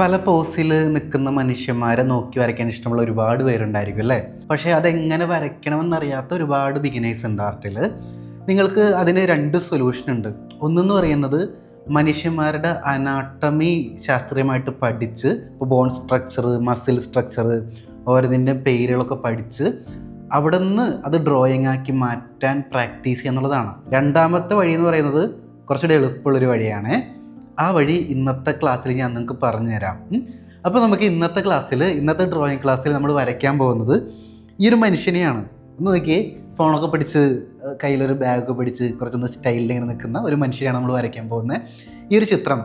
പല പോസിൽ നിൽക്കുന്ന മനുഷ്യന്മാരെ നോക്കി വരയ്ക്കാൻ ഇഷ്ടമുള്ള ഒരുപാട് പേരുണ്ടായിരിക്കും അല്ലേ? പക്ഷേ അതെങ്ങനെ വരയ്ക്കണമെന്നറിയാത്ത ഒരുപാട് ബിഗിനേഴ്സ് ഉണ്ട് ആർട്ടിൽ നിങ്ങൾക്ക് അതിന് രണ്ട് സൊല്യൂഷൻ ഉണ്ട്. ഒന്നെന്ന് പറയുന്നത് മനുഷ്യന്മാരുടെ അനാട്ടമി ശാസ്ത്രീയമായിട്ട് പഠിച്ച് ഇപ്പോൾ ബോൺ സ്ട്രക്ചർ മസിൽ സ്ട്രക്ചർ ഓരോതിന്റെ പേരുകളൊക്കെ പഠിച്ച് അവിടെ നിന്ന് അത് ഡ്രോയിങ് ആക്കി മാറ്റാൻ പ്രാക്ടീസ് ചെയ്യുക എന്നുള്ളതാണ്. രണ്ടാമത്തെ വഴി എന്ന് പറയുന്നത് കുറച്ചുകൂടി എളുപ്പമുള്ളൊരു വഴിയാണ്. ആ വഴി ഇന്നത്തെ ക്ലാസ്സിൽ ഞാൻ നിങ്ങൾക്ക് പറഞ്ഞു തരാം അപ്പോൾ നമുക്ക് ഇന്നത്തെ ക്ലാസ്സിൽ ഇന്നത്തെ ഡ്രോയിങ് ക്ലാസ്സിൽ നമ്മൾ വരയ്ക്കാൻ പോകുന്നത് ഈ ഒരു മനുഷ്യനെയാണ്. ഒന്ന് നോക്കിയേ ഫോണൊക്കെ പിടിച്ച് കയ്യിലൊരു ബാഗൊക്കെ പിടിച്ച് കുറച്ചൊന്ന് സ്റ്റൈലിൽ ഇങ്ങനെ നിൽക്കുന്ന ഒരു മനുഷ്യനെയാണ് നമ്മൾ വരയ്ക്കാൻ പോകുന്നത്. ഈ ഒരു ചിത്രം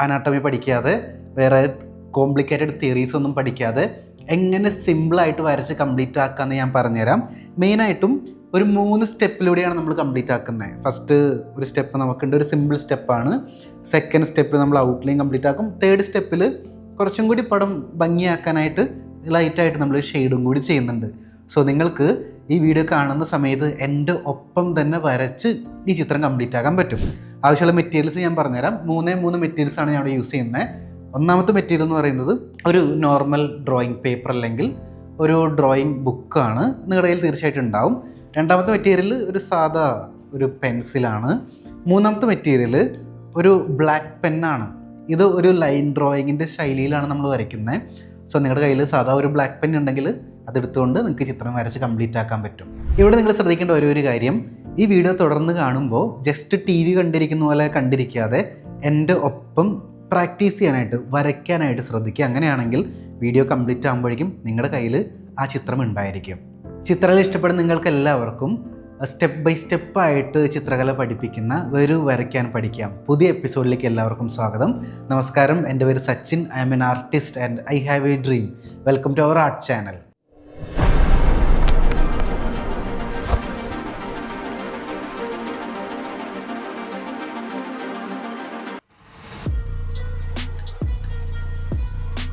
അനാട്ടമി പഠിക്കാതെ വേറെ കോംപ്ലിക്കേറ്റഡ് തിയറീസ് ഒന്നും പഠിക്കാതെ എങ്ങനെ സിമ്പിളായിട്ട് വരച്ച് കംപ്ലീറ്റ് ആക്കാമെന്ന് ഞാൻ പറഞ്ഞുതരാം. മെയിനായിട്ടും ഒരു മൂന്ന് സ്റ്റെപ്പിലൂടെയാണ് നമ്മൾ കംപ്ലീറ്റ് ആക്കുന്നത്. ഫസ്റ്റ് ഒരു സ്റ്റെപ്പ് നമുക്കുണ്ട് ഒരു സിമ്പിൾ സ്റ്റെപ്പാണ്. സെക്കൻഡ് സ്റ്റെപ്പിൽ നമ്മൾ ഔട്ട്ലൈൻ കംപ്ലീറ്റ് ആക്കും. തേർഡ് സ്റ്റെപ്പിൽ കുറച്ചും കൂടി പടം ഭംഗിയാക്കാനായിട്ട് ലൈറ്റായിട്ട് നമ്മൾ ഷെയ്ഡും കൂടി ചെയ്യുന്നുണ്ട്. സോ നിങ്ങൾക്ക് ഈ വീഡിയോ കാണുന്ന സമയത്ത് എന്റെ ഒപ്പം തന്നെ വരച്ച് ഈ ചിത്രം കംപ്ലീറ്റ് ആക്കാൻ പറ്റും. ആവശ്യമുള്ള മെറ്റീരിയൽസ് ഞാൻ പറഞ്ഞുതരാം. മൂന്നേ മൂന്ന് മെറ്റീരിയൽസാണ് ഞാൻ അവിടെ യൂസ് ചെയ്യുന്നത് ഒന്നാമത്തെ മെറ്റീരിയൽ എന്ന് പറയുന്നത് ഒരു നോർമൽ ഡ്രോയിങ് പേപ്പർ അല്ലെങ്കിൽ ഒരു ഡ്രോയിങ് ബുക്കാണ് നിങ്ങളുടെ കയ്യിൽ തീർച്ചയായിട്ടും ഉണ്ടാവും. രണ്ടാമത്തെ മെറ്റീരിയൽ ഒരു സാധാ ഒരു പെൻസിലാണ് മൂന്നാമത്തെ മെറ്റീരിയൽ ഒരു ബ്ലാക്ക് പെന്നാണ് ഇത് ഒരു ലൈൻ ഡ്രോയിങ്ങിന്റെ ശൈലിയിലാണ് നമ്മൾ വരയ്ക്കുന്നത്. സോ നിങ്ങളുടെ കയ്യിൽ സാധാ ഒരു ബ്ലാക്ക് പെൻ ഉണ്ടെങ്കിൽ അതെടുത്തുകൊണ്ട് നിങ്ങൾക്ക് ചിത്രം വരച്ച് കംപ്ലീറ്റ് ആക്കാൻ പറ്റും. ഇവിടെ നിങ്ങൾ ശ്രദ്ധിക്കേണ്ട ഒരേ കാര്യം. ഈ വീഡിയോ തുടർന്ന് കാണുമ്പോൾ ജസ്റ്റ് ടി വി കണ്ടിരിക്കുന്ന പോലെ കണ്ടിരിക്കാതെ എന്റെ ഒപ്പം പ്രാക്ടീസ് ചെയ്യാനായിട്ട് വരയ്ക്കാനായിട്ട് ശ്രദ്ധിക്കുക. അങ്ങനെയാണെങ്കിൽ വീഡിയോ കംപ്ലീറ്റ് ആകുമ്പോഴേക്കും നിങ്ങളുടെ കയ്യിൽ ആ ചിത്രം ഉണ്ടായിരിക്കും. ചിത്രകല ഇഷ്ടപ്പെടുന്ന നിങ്ങൾക്ക് എല്ലാവർക്കും സ്റ്റെപ്പ് ബൈ സ്റ്റെപ്പായിട്ട് ചിത്രകല പഠിപ്പിക്കുന്ന ഒരു വരയ്ക്കാൻ പഠിക്കാം. പുതിയ എപ്പിസോഡിലേക്ക് എല്ലാവർക്കും സ്വാഗതം. നമസ്കാരം. എന്റെ പേര് Sachin. I'm an artist and I have a dream welcome to our art channel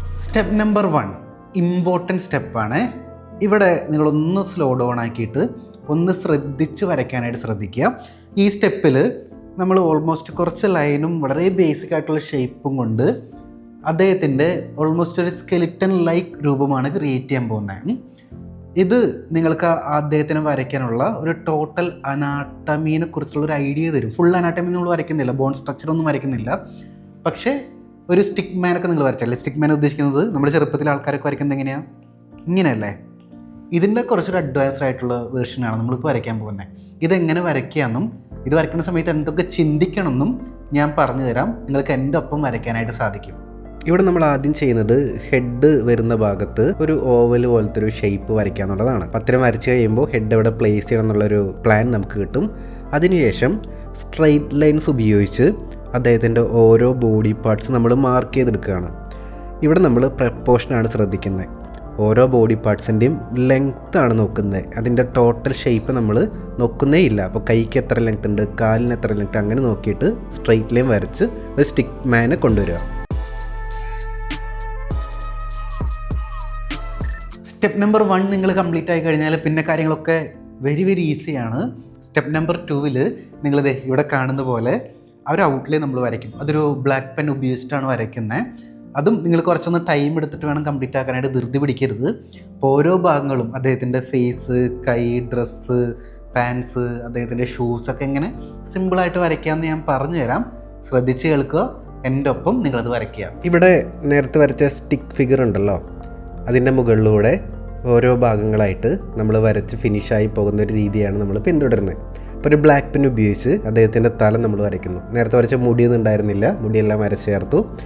step number one important സ്റ്റെപ്പാണ് ഇവിടെ നിങ്ങളൊന്ന് സ്ലോ ഡൗൺ ആക്കിയിട്ട് ഒന്ന് ശ്രദ്ധിച്ച് വരയ്ക്കാനായിട്ട് ശ്രദ്ധിക്കുക. ഈ സ്റ്റെപ്പിൽ നമ്മൾ ഓൾമോസ്റ്റ് കുറച്ച് ലൈനും വളരെ ബേസിക് ആയിട്ടുള്ള ഷേപ്പും കൊണ്ട് അദ്ദേഹത്തിന്റെ ഓൾമോസ്റ്റ് ഒരു സ്കെലിറ്റൻ ലൈക്ക് രൂപമാണ് ക്രിയേറ്റ് ചെയ്യാൻ പോകുന്നത്. ഇത് നിങ്ങൾക്ക് അദ്ദേഹത്തിന് വരയ്ക്കാനുള്ള ഒരു ടോട്ടൽ അനാട്ടമീനെ കുറിച്ചുള്ള ഒരു ഐഡിയ തരും. ഫുൾ അനാട്ടമി നമ്മൾ വരയ്ക്കുന്നില്ല ബോൺ സ്ട്രക്ചർ ഒന്നും വരയ്ക്കുന്നില്ല. പക്ഷേ ഒരു സ്റ്റിക്ക് മാനൊക്കെ നിങ്ങൾ വരച്ചല്ലേ സ്റ്റിക്ക് മാൻ ഉദ്ദേശിക്കുന്നത് നമ്മൾ ചെറുപ്പത്തിൽ ആൾക്കാരൊക്കെ വരയ്ക്കുന്നത് എങ്ങനെയാണ് ഇങ്ങനെയല്ലേ? ഇതിന്റെ കുറച്ചൊരു അഡ്വാൻസ്ഡ് ആയിട്ടുള്ള വേർഷനാണ് നമ്മളിപ്പോൾ വരയ്ക്കാൻ പോകുന്നത് ഇതെങ്ങനെ വരയ്ക്കാമെന്നും ഇത് വരയ്ക്കുന്ന സമയത്ത് എന്തൊക്കെ ചിന്തിക്കണമെന്നും ഞാൻ പറഞ്ഞു തരാം നിങ്ങൾക്ക് എന്റെ ഒപ്പം വരയ്ക്കാനായിട്ട് സാധിക്കും. ഇവിടെ നമ്മൾ ആദ്യം ചെയ്യുന്നത് ഹെഡ് വരുന്ന ഭാഗത്ത് ഒരു ഓവൽ പോലത്തെ ഒരു ഷേപ്പ് വരയ്ക്കുക എന്നുള്ളതാണ്. പത്രം വരച്ച് കഴിയുമ്പോൾ ഹെഡ് എവിടെ പ്ലേസ് ചെയ്യണം എന്നുള്ളൊരു പ്ലാൻ നമുക്ക് കിട്ടും. അതിനുശേഷം സ്ട്രൈറ്റ് ലൈൻസ് ഉപയോഗിച്ച് അദ്ദേഹത്തിന്റെ ഓരോ ബോഡി പാർട്സ് നമ്മൾ മാർക്ക് ചെയ്തെടുക്കുകയാണ്. ഇവിടെ നമ്മൾ പ്രപ്പോർഷനാണ് ശ്രദ്ധിക്കുന്നത്. ഓരോ ബോഡി പാർട്സിന്റെയും ആണ് നോക്കുന്നത്. അതിന്റെ ടോട്ടൽ ഷേപ്പ് നമ്മൾ നോക്കുന്നേ ഇല്ല. അപ്പോൾ കൈക്ക് എത്ര ലെങ്ത് ഉണ്ട് കാലിന് എത്ര ലെങ്ത് അങ്ങനെ നോക്കിയിട്ട് സ്ട്രെയിറ്റ് ലൈൻ വരച്ച് ഒരു സ്റ്റിക്ക് മാനെ കൊണ്ടുവരിക. സ്റ്റെപ്പ് നമ്പർ വൺ നിങ്ങൾ കംപ്ലീറ്റ് ആയി കഴിഞ്ഞാൽ പിന്നെ കാര്യങ്ങളൊക്കെ വെരി വെരി ഈസിയാണ് സ്റ്റെപ്പ് നമ്പർ ടൂവിൽ നിങ്ങളിത് ഇവിടെ കാണുന്ന പോലെ ആ ഒരു ഔട്ട്ലൈൻ നമ്മൾ വരയ്ക്കും. അതൊരു ബ്ലാക്ക് പെൻ ഉപയോഗിച്ചിട്ടാണ് വരയ്ക്കുന്നത് അതും നിങ്ങൾ കുറച്ചൊന്ന് ടൈം എടുത്തിട്ട് വേണം കംപ്ലീറ്റ് ആക്കാനായിട്ട് ധൃതി പിടിക്കരുത്. അപ്പോൾ ഓരോ ഭാഗങ്ങളും അദ്ദേഹത്തിന്റെ ഫേസ് കൈ ഡ്രസ്സ് പാൻസ് അദ്ദേഹത്തിന്റെ ഷൂസൊക്കെ എങ്ങനെ സിമ്പിളായിട്ട് വരയ്ക്കാമെന്ന് ഞാൻ പറഞ്ഞു തരാം. ശ്രദ്ധിച്ച് കേൾക്കുക. എന്റെ ഒപ്പം നിങ്ങളത് വരയ്ക്കുക. ഇവിടെ നേരത്തെ വരച്ച സ്റ്റിക്ക് ഫിഗർ ഉണ്ടല്ലോ. അതിന്റെ മുകളിലൂടെ ഓരോ ഭാഗങ്ങളായിട്ട് നമ്മൾ വരച്ച് ഫിനിഷായി പോകുന്ന ഒരു രീതിയാണ് നമ്മൾ പിന്തുടരുന്നത്. അപ്പോൾ ഒരു ബ്ലാക്ക് പെൻ ഉപയോഗിച്ച് അദ്ദേഹത്തിന്റെ തല നമ്മൾ വരയ്ക്കുന്നു. നേരത്തെ വരച്ച മുടിയൊന്നും ഉണ്ടായിരുന്നില്ല. മുടിയെല്ലാം വരച്ച് ചേർത്തു.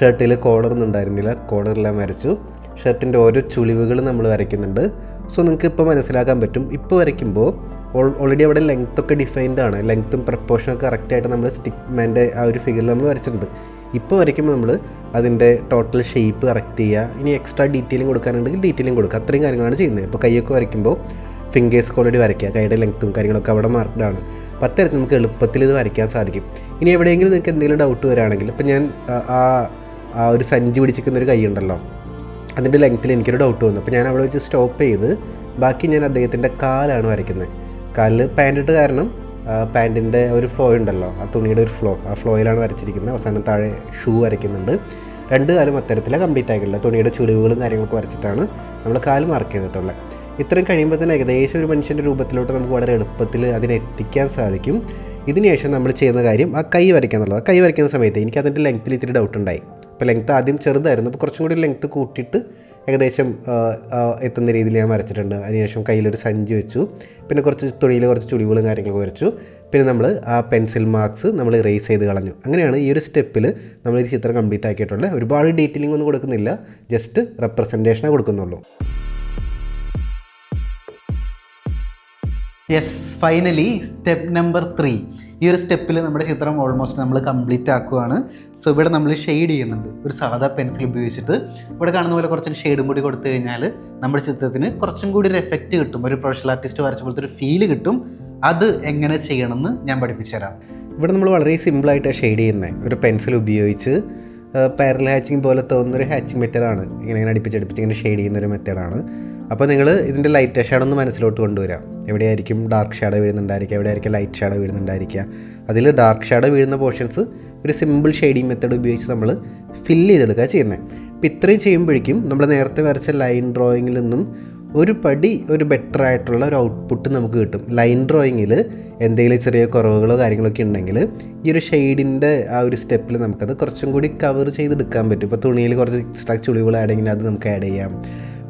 ഷർട്ടിൽ കോളറൊന്നും ഉണ്ടായിരുന്നില്ല. കോളറെല്ലാം വരച്ചു. ഷർട്ടിന്റെ ഓരോ ചുളിവുകൾ നമ്മൾ വരയ്ക്കുന്നുണ്ട്. സോ നിങ്ങൾക്ക് ഇപ്പോൾ മനസ്സിലാക്കാൻ പറ്റും. ഇപ്പോൾ വരയ്ക്കുമ്പോൾ ഓൾറെഡി അവിടെ ലെങ്ത് ഒക്കെ ഡിഫൈൻഡ് ആണ്. ലെങ്ത്തും പ്രപ്പോർഷനും കറക്റ്റായിട്ട് നമ്മൾ സ്റ്റിക്മാന്റെ ആ ഒരു ഫിഗറിൽ നമ്മൾ വരച്ചിട്ടുണ്ട്. ഇപ്പോൾ വരയ്ക്കുമ്പോൾ നമ്മൾ അതിന്റെ ടോട്ടൽ ഷേപ്പ് കറക്റ്റ് ചെയ്യുക. ഇനി എക്സ്ട്രാ ഡീറ്റെയിലും കൊടുക്കാനുണ്ടെങ്കിൽ ഡീറ്റെയിലും കൊടുക്കുക. അത്രയും കാര്യങ്ങളാണ് ചെയ്യുന്നത്. ഇപ്പോൾ കൈയൊക്കെ വരയ്ക്കുമ്പോൾ ഫിംഗേഴ്സ് ഓൾറെഡി വരയ്ക്കുക. കൈയുടെ ലെങ്ത്തും കാര്യങ്ങളൊക്കെ അവിടെ മാർക്ക്ഡ് ആണ്. അപ്പോൾ അത്തരത്തിൽ നമുക്ക് എളുപ്പത്തിൽ ഇത് വരയ്ക്കാൻ സാധിക്കും. ഇനി എവിടെയെങ്കിലും നിങ്ങൾക്ക് എന്തെങ്കിലും ഡൗട്ട് വരാണെങ്കിൽ ഇപ്പോൾ ഞാൻ ആ- ആ ഒരു സഞ്ചി പിടിച്ചിരിക്കുന്ന ഒരു കൈ ഉണ്ടല്ലോ അതിന്റെ ലെങ്ത്തിൽ എനിക്കൊരു ഡൗട്ട് വന്നു. അപ്പോൾ ഞാൻ അവിടെ വെച്ച് സ്റ്റോപ്പ് ചെയ്ത് ബാക്കി ഞാൻ അദ്ദേഹത്തിന്റെ കാലാണ് വരയ്ക്കുന്നത്. കാലിൽ പാന്റിട്ട് കാരണം പാന്റിന്റെ ഒരു ഫ്ലോ ഉണ്ടല്ലോ. ആ തുണിയുടെ ഒരു ഫ്ലോ ആ ഫ്ലോയിലാണ് വരച്ചിരിക്കുന്നത്. അവസാനം താഴെ ഷൂ വരയ്ക്കുന്നുണ്ട്. രണ്ട് കാലം അത്തരത്തിലാണ് കംപ്ലീറ്റ് ആയിട്ടുള്ളത്. തുണിയുടെ ചുളിവുകളും കാര്യങ്ങളൊക്കെ വരച്ചിട്ടാണ് നമ്മൾ കാൽ മാർക്ക് ചെയ്തിട്ടുള്ളത്. ഇത്രയും കഴിയുമ്പോൾ തന്നെ ഏകദേശം ഒരു മനുഷ്യന്റെ രൂപത്തിലോട്ട് നമുക്ക് വളരെ എളുപ്പത്തിൽ അതിനെത്തിക്കാൻ സാധിക്കും. ഇതിനുശേഷം നമ്മൾ ചെയ്യുന്ന കാര്യം ആ കൈ വരയ്ക്കുക കൈ വരയ്ക്കുന്ന സമയത്ത് എനിക്ക് അതിന്റെ ലെങ്ത്തിൽ ഇത്തിരി ഡൗട്ട് ഉണ്ടായി. അപ്പോൾ ലെങ്ത്ത് ആദ്യം ചെറുതായിരുന്നു. അപ്പോൾ കുറച്ചും കൂടി ലെങ്ത്ത് കൂട്ടിയിട്ട് ഏകദേശം എത്തുന്ന രീതിയിൽ ഞാൻ വരച്ചിട്ടുണ്ട്. അതിനുശേഷം കയ്യിലൊരു സഞ്ചി വെച്ചു. പിന്നെ കുറച്ച് തുണിയിൽ കുറച്ച് ചുളിവുകളും കാര്യങ്ങളൊക്കെ വരച്ചു. പിന്നെ നമ്മൾ ആ പെൻസിൽ മാർക്സ് നമ്മൾ ഇറേസ് ചെയ്ത് കളഞ്ഞു. അങ്ങനെയാണ് ഈ ഒരു സ്റ്റെപ്പിൽ നമ്മൾ ഈ ചിത്രം കംപ്ലീറ്റ് ആക്കിയിട്ടുള്ളത്. ഒരുപാട് ഡീറ്റെയിലിംഗ് ഒന്നും കൊടുക്കുന്നില്ല. ജസ്റ്റ് റെപ്രസെന്റേഷനേ കൊടുക്കുന്നുള്ളൂ. Yes finally step number three ഈ ഒരു സ്റ്റെപ്പിൽ നമ്മുടെ ചിത്രം ഓൾമോസ്റ്റ് നമ്മൾ കംപ്ലീറ്റ് ആക്കുകയാണ് സോ ഇവിടെ നമ്മൾ ഷെയ്ഡ് ചെയ്യുന്നുണ്ട്. ഒരു സാധാ പെൻസിൽ ഉപയോഗിച്ചിട്ട്. ഇവിടെ കാണുന്ന പോലെ കുറച്ചും ഷെയ്ഡും കൂടി കൊടുത്തു കഴിഞ്ഞാൽ നമ്മുടെ ചിത്രത്തിന് കുറച്ചും കൂടി ഒരു എഫക്റ്റ് കിട്ടും. ഒരു പ്രൊഫഷണൽ ആർട്ടിസ്റ്റ് വരച്ച പോലത്തെ ഒരു ഫീൽ കിട്ടും. അത് എങ്ങനെ ചെയ്യണമെന്ന് ഞാൻ പഠിപ്പിച്ചു തരാം ഇവിടെ നമ്മൾ വളരെ സിമ്പിളായിട്ട് ഷെയ്ഡ് ചെയ്യുന്നത് ഒരു പെൻസിൽ ഉപയോഗിച്ച് പാരൽ ഹാച്ചിങ് പോലെ തോന്നുന്ന ഒരു ഹാച്ചിങ് മെത്തേഡാണ് ഇങ്ങനെ ഇങ്ങനെ അടുപ്പിച്ച് അടുപ്പിച്ച് ഇങ്ങനെ ഷെയ്ഡ് ചെയ്യുന്ന ഒരു മെത്തേഡാണ് അപ്പോൾ നിങ്ങൾ ഇതിന്റെ ലൈറ്റ് ഷാഡൊന്ന് മനസ്സിലോട്ട് കൊണ്ടുവരാം. എവിടെയായിരിക്കും ഡാർക്ക് ഷാഡോ വീഴുന്നുണ്ടായിരിക്കുക എവിടെയായിരിക്കും ലൈറ്റ് ഷാഡോ വീഴുന്നുണ്ടായിരിക്കുക. അതിൽ ഡാർക്ക് ഷാഡോ വീഴുന്ന പോർഷൻസ് ഒരു സിമ്പിൾ ഷെയ്ഡിങ് മെത്തേഡ് ഉപയോഗിച്ച് നമ്മൾ ഫില്ല് ചെയ്തെടുക്കുക ചെയ്യുന്നത് അപ്പോൾ ഇത്രയും ചെയ്യുമ്പോഴേക്കും നമ്മൾ നേരത്തെ വരച്ച ലൈൻ ഡ്രോയിങ്ങിൽ നിന്നും ഒരു പടി ഒരു ബെറ്റർ ആയിട്ടുള്ള ഒരു ഔട്ട്പുട്ട് നമുക്ക് കിട്ടും. ലൈൻ ഡ്രോയിങ്ങിൽ എന്തെങ്കിലും ചെറിയ കുറവുകളോ കാര്യങ്ങളൊക്കെ ഉണ്ടെങ്കിൽ ഈ ഒരു ഷെയ്ഡിന്റെ ആ ഒരു സ്റ്റെപ്പിൽ നമുക്കത് കുറച്ചും കൂടി കവർ ചെയ്തെടുക്കാൻ പറ്റും. ഇപ്പോൾ തുണിയിൽ കുറച്ച് എക്സ്ട്രാ ചുളിവുകൾ ആഡ് അത് നമുക്ക് ആഡ് ചെയ്യാം.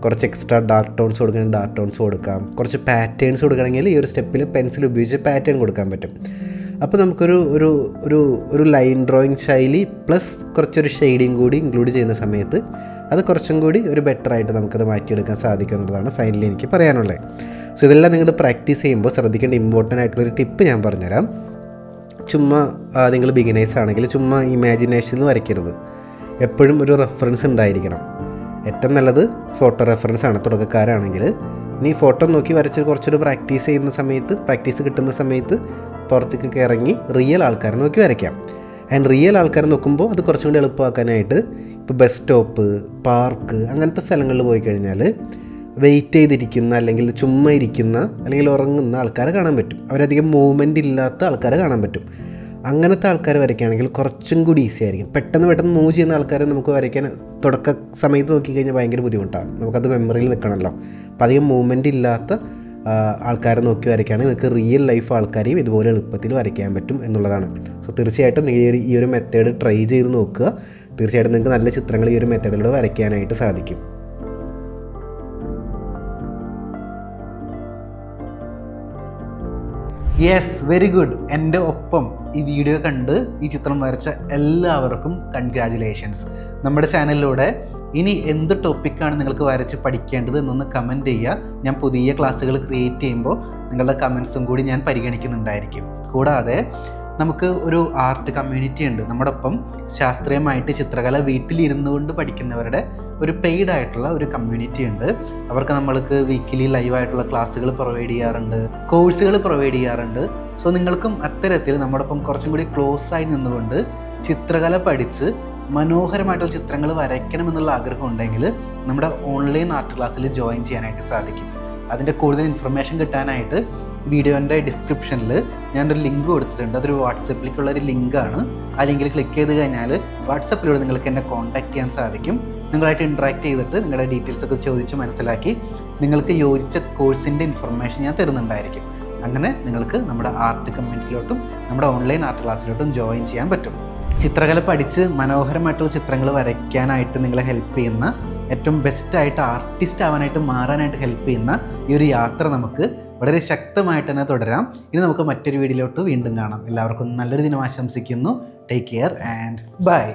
കുറച്ച് എക്സ്ട്രാ ഡാർക്ക് ടോൺസ് കൊടുക്കണമെങ്കിൽ ഡാർക്ക് ടോൺസ് കൊടുക്കാം. കുറച്ച് പാറ്റേൺസ് കൊടുക്കണമെങ്കിൽ ഈ ഒരു സ്റ്റെപ്പിൽ പെൻസിൽ ഉപയോഗിച്ച് പാറ്റേൺ കൊടുക്കാൻ പറ്റും. അപ്പോൾ നമുക്കൊരു ഒരു ഒരു ഒരു ലൈൻ ഡ്രോയിങ് ശൈലി പ്ലസ് കുറച്ചൊരു ഷെയ്ഡിങ് കൂടി ഇൻക്ലൂഡ് ചെയ്യുന്ന സമയത്ത് അത് കുറച്ചും കൂടി ഒരു ബെറ്റർ ആയിട്ട് നമുക്കത് മാറ്റിയെടുക്കാൻ സാധിക്കും എന്നുള്ളതാണ് ഫൈനലി എനിക്ക് പറയാനുള്ളത്. സോ ഇതെല്ലാം നിങ്ങൾ പ്രാക്ടീസ് ചെയ്യുമ്പോൾ ശ്രദ്ധിക്കേണ്ട ഇമ്പോർട്ടന്റ് ആയിട്ടുള്ളൊരു ടിപ്പ് ഞാൻ പറഞ്ഞുതരാം. ചുമ്മാ നിങ്ങൾ ബിഗിനേഴ്സ് ആണെങ്കിൽ ചുമ്മാ ഇമാജിനേഷനിൽ വരയ്ക്കരുത്. എപ്പോഴും ഒരു റെഫറൻസ് ഉണ്ടായിരിക്കണം. ഏറ്റവും നല്ലത് ഫോട്ടോ റെഫറൻസ് ആണ് തുടക്കക്കാരാണെങ്കിൽ. ഇനി ഫോട്ടോ നോക്കി വരച്ച് കുറച്ചൊരു പ്രാക്ടീസ് ചെയ്യുന്ന സമയത്ത് പ്രാക്ടീസ് കിട്ടുന്ന സമയത്ത് പുറത്തേക്കൊക്കെ ഇറങ്ങി റിയൽ ആൾക്കാരെ നോക്കി വരയ്ക്കാം. ആൻഡ് റിയൽ ആൾക്കാരെ നോക്കുമ്പോൾ അത് കുറച്ചും കൂടി എളുപ്പമാക്കാനായിട്ട് ഇപ്പോൾ ബസ് സ്റ്റോപ്പ് പാർക്ക് അങ്ങനത്തെ സ്ഥലങ്ങളിൽ പോയി കഴിഞ്ഞാൽ വെയിറ്റ് ചെയ്തിരിക്കുന്ന അല്ലെങ്കിൽ ചുമ്മാ ഇരിക്കുന്ന അല്ലെങ്കിൽ ഉറങ്ങുന്ന ആൾക്കാരെ കാണാൻ പറ്റും. അവരധികം മൂവ്മെന്റ് ഇല്ലാത്ത ആൾക്കാരെ കാണാൻ പറ്റും. അങ്ങനത്തെ ആൾക്കാർ വരയ്ക്കുകയാണെങ്കിൽ കുറച്ചും കൂടി ഈസി ആയിരിക്കും. പെട്ടെന്ന് പെട്ടെന്ന് മൂവ് ചെയ്യുന്ന ആൾക്കാരെ നമുക്ക് വരയ്ക്കാൻ തുടക്ക സമയത്ത് നോക്കിക്കഴിഞ്ഞാൽ ഭയങ്കര ബുദ്ധിമുട്ടാണ്. നമുക്കത് മെമ്മറിയിൽ നിൽക്കണമല്ലോ. അപ്പോൾ അധികം മൂവ്മെന്റ് ഇല്ലാത്ത ആൾക്കാരെ നോക്കി വരയ്ക്കുകയാണെങ്കിൽ നിങ്ങൾക്ക് റിയൽ ലൈഫ് ആൾക്കാരെയും ഇതുപോലെ എളുപ്പത്തിൽ വരയ്ക്കാൻ പറ്റും എന്നുള്ളതാണ്. സോ തീർച്ചയായിട്ടും നിങ്ങൾ ഈ ഒരു- മെത്തേഡ് ട്രൈ ചെയ്ത് നോക്കുക. തീർച്ചയായിട്ടും നിങ്ങൾക്ക് നല്ല ചിത്രങ്ങൾ ഈ ഒരു മെത്തേഡിലൂടെ വരയ്ക്കാനായിട്ട് സാധിക്കും. യെസ് വെരി ഗുഡ് എന്റെ ഒപ്പം ഈ വീഡിയോ കണ്ട് ഈ ചിത്രം വരച്ച എല്ലാവർക്കും കൺഗ്രാജുലേഷൻസ് നമ്മുടെ ചാനലിലൂടെ ഇനി എന്ത് ടോപ്പിക്കാണ് നിങ്ങൾക്ക് വരച്ച് പഠിക്കേണ്ടത് എന്നൊന്ന് കമന്റ് ചെയ്യുക. ഞാൻ പുതിയ ക്ലാസ്സുകൾ ക്രിയേറ്റ് ചെയ്യുമ്പോൾ നിങ്ങളുടെ കമൻസും കൂടി ഞാൻ പരിഗണിക്കുന്നുണ്ടായിരിക്കും. കൂടാതെ നമുക്ക് ഒരു ആർട്ട് കമ്മ്യൂണിറ്റി ഉണ്ട്. നമ്മുടെ ഒപ്പം ശാസ്ത്രീയമായിട്ട് ചിത്രകല വീട്ടിലിരുന്നു കൊണ്ട് പഠിക്കുന്നവരുടെ ഒരു പെയ്ഡ് ആയിട്ടുള്ള ഒരു കമ്മ്യൂണിറ്റി ഉണ്ട്. അവർക്ക് നമ്മൾക്ക് വീക്കിലി ലൈവായിട്ടുള്ള ക്ലാസ്സുകൾ പ്രൊവൈഡ് ചെയ്യാറുണ്ട്. കോഴ്സുകൾ പ്രൊവൈഡ് ചെയ്യാറുണ്ട്. സോ നിങ്ങൾക്കും അത്തരത്തിൽ നമ്മുടെ ഒപ്പം കുറച്ചും കൂടി ക്ലോസ് ആയി നിന്നുകൊണ്ട് ചിത്രകല പഠിച്ച് മനോഹരമായിട്ടുള്ള ചിത്രങ്ങൾ വരയ്ക്കണമെന്നുള്ള ആഗ്രഹം ഉണ്ടെങ്കിൽ നമ്മുടെ ഓൺലൈൻ ആർട്ട് ക്ലാസ്സിൽ ജോയിൻ ചെയ്യാനായിട്ട് സാധിക്കും. അതിന്റെ കൂടുതൽ ഇൻഫർമേഷൻ കിട്ടാനായിട്ട് വീഡിയോന്റെ ഡിസ്ക്രിപ്ഷനിൽ ഞാനൊരു ലിങ്ക് കൊടുത്തിട്ടുണ്ട്. അതൊരു വാട്സപ്പിലേക്കുള്ള ഒരു ലിങ്കാണ് ആ ലിങ്കിൽ ക്ലിക്ക് ചെയ്ത് കഴിഞ്ഞാൽ വാട്സപ്പിലൂടെ നിങ്ങൾക്ക് എന്നെ കോൺടാക്റ്റ് ചെയ്യാൻ സാധിക്കും. നിങ്ങളായിട്ട് ഇൻട്രാക്ട് ചെയ്തിട്ട് നിങ്ങളുടെ ഡീറ്റെയിൽസ് ഒക്കെ ചോദിച്ച് മനസ്സിലാക്കി നിങ്ങൾക്ക് യോജിച്ച കോഴ്സിന്റെ ഇൻഫർമേഷൻ ഞാൻ തരുന്നുണ്ടായിരിക്കും. അങ്ങനെ നിങ്ങൾക്ക് നമ്മുടെ ആർട്ട് കമ്മ്യൂണിറ്റിയിലോട്ടും നമ്മുടെ ഓൺലൈൻ ആർട്ട് ക്ലാസ്സിലോട്ടും ജോയിൻ ചെയ്യാൻ പറ്റും. ചിത്രകല പഠിച്ച് മനോഹരമായിട്ടുള്ള ചിത്രങ്ങൾ വരയ്ക്കാനായിട്ട് നിങ്ങളെ ഹെൽപ്പ് ചെയ്യുന്ന ഏറ്റവും ബെസ്റ്റായിട്ട് ആർട്ടിസ്റ്റ് ആവാനായിട്ട് മാറാനായിട്ട് ഹെൽപ്പ് ചെയ്യുന്ന ഈ ഒരു യാത്ര നമുക്ക് വളരെ ശക്തമായിട്ട് തന്നെ തുടരാം. ഇനി നമുക്ക് മറ്റൊരു വീഡിയോയിലോട്ട് വീണ്ടും കാണാം. എല്ലാവർക്കും നല്ലൊരു ദിനം ആശംസിക്കുന്നു. Take care and by